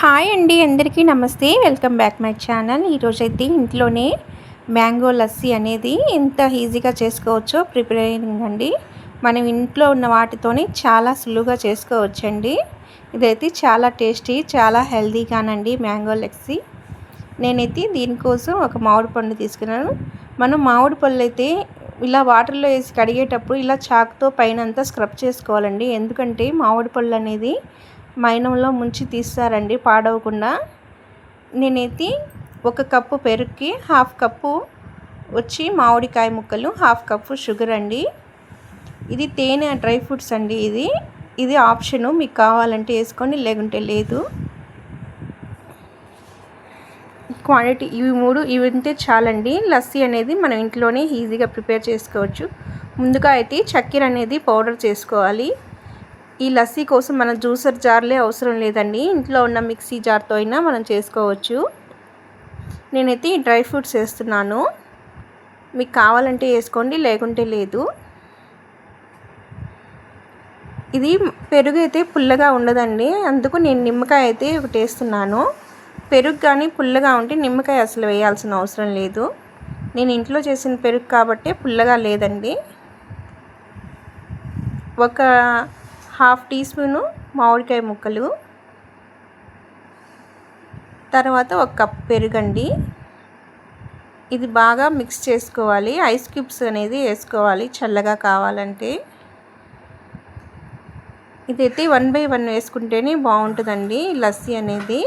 Hi అండి అందరికీ నమస్తే. Welcome back my channel. ఈరోజైతే ఇంట్లోనే మ్యాంగో లస్సీ అనేది ఎంత ఈజీగా చేసుకోవచ్చో ప్రిపేరింగ్ అండి. మనం ఇంట్లో ఉన్న వాటితోనే చాలా సులువుగా చేసుకోవచ్చండి. ఇదైతే చాలా టేస్టీ చాలా హెల్దీగానండి మ్యాంగో లస్సీ. నేనైతే దీనికోసం ఒక మామిడి పండు తీసుకున్నాను. మనం మామిడి పళ్ళు అయితే ఇలా వాటర్లో వేసి కడిగేటప్పుడు ఇలా చాకుతో పైన అంతా స్క్రబ్ చేసుకోవాలండి. ఎందుకంటే మామిడి పళ్ళు అనేది మైనంలో ముంచి తీస్తారండి పాడవకుండా. నేనైతే ఒక కప్పు పెరుగుకి హాఫ్ కప్పు వచ్చి మామిడికాయ ముక్కలు హాఫ్ కప్పు షుగర్ అండి. ఇది తేనె డ్రై ఫ్రూట్స్ అండి ఇది. ఇది ఆప్షను మీకు కావాలంటే వేసుకొని లేకుంటే లేదు. క్వాంటిటీ ఇవి మూడు ఇవి ఉంటే చాలండి. లస్సీ అనేది మనం ఇంట్లోనే ఈజీగా ప్రిపేర్ చేసుకోవచ్చు. ముందుగా అయితే చక్కెర అనేది పౌడర్ చేసుకోవాలి. ఈ లస్సీ కోసం మన జ్యూసర్ జార్లే అవసరం లేదండి. ఇంట్లో ఉన్న మిక్సీ జార్తో అయినా మనం చేసుకోవచ్చు. నేనైతే ఈ డ్రై ఫ్రూట్స్ వేస్తున్నాను. మీకు కావాలంటే వేసుకోండి లేకుంటే లేదు. ఇది పెరుగు అయితే పుల్లగా ఉండదండి. అందుకు నేను నిమ్మకాయ అయితే ఒకటి వేస్తున్నాను. పెరుగు కానీ పుల్లగా ఉంటే నిమ్మకాయ అసలు వేయాల్సిన అవసరం లేదు. నేను ఇంట్లో చేసిన పెరుగు కాబట్టి పుల్లగా లేదండి. ఒక హాఫ్ టీ స్పూను మామిడికాయ ముక్కలు. తర్వాత ఒక కప్ పెరుగండి. ఇది బాగా మిక్స్ చేసుకోవాలి. ఐస్ క్యూబ్స్ అనేది వేసుకోవాలి. చల్లగా కావాలంటే. ఇదైతే వన్ బై వన్ వేసుకుంటేనే బాగుంటుందండి లస్సీ అనేది.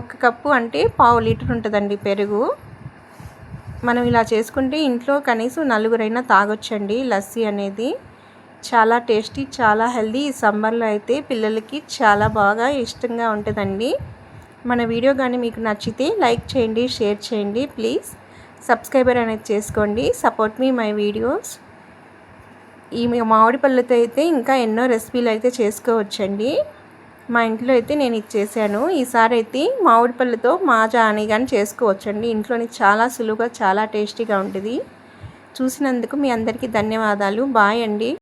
ఒక కప్పు అంటే పావు లీటర్ ఉంటుందండి పెరుగు. మనం ఇలా చేసుకుంటే ఇంట్లో కనీసం నలుగురైనా తాగొచ్చండి లస్సీ అనేది. చాలా టేస్టీ చాలా హెల్దీ ఈ సమ్మర్లో అయితే పిల్లలకి చాలా బాగా ఇష్టంగా ఉంటుందండి. మన వీడియో కానీ మీకు నచ్చితే లైక్ చేయండి షేర్ చేయండి ప్లీజ్. సబ్స్క్రైబర్ అనేది చేసుకోండి సపోర్ట్ మీ మై వీడియోస్. ఈ మామిడి పళ్ళతో అయితే ఇంకా ఎన్నో రెసిపీలు అయితే చేసుకోవచ్చండి. మా ఇంట్లో అయితే నేను ఇది చేశాను. ఈసారి అయితే మామిడి పళ్ళతో మాజా అని కానీ చేసుకోవచ్చండి. ఇంట్లోని చాలా సులువుగా చాలా టేస్టీగా ఉంటుంది. చూసినందుకు మీ అందరికీ ధన్యవాదాలు. బాయ్ అండి.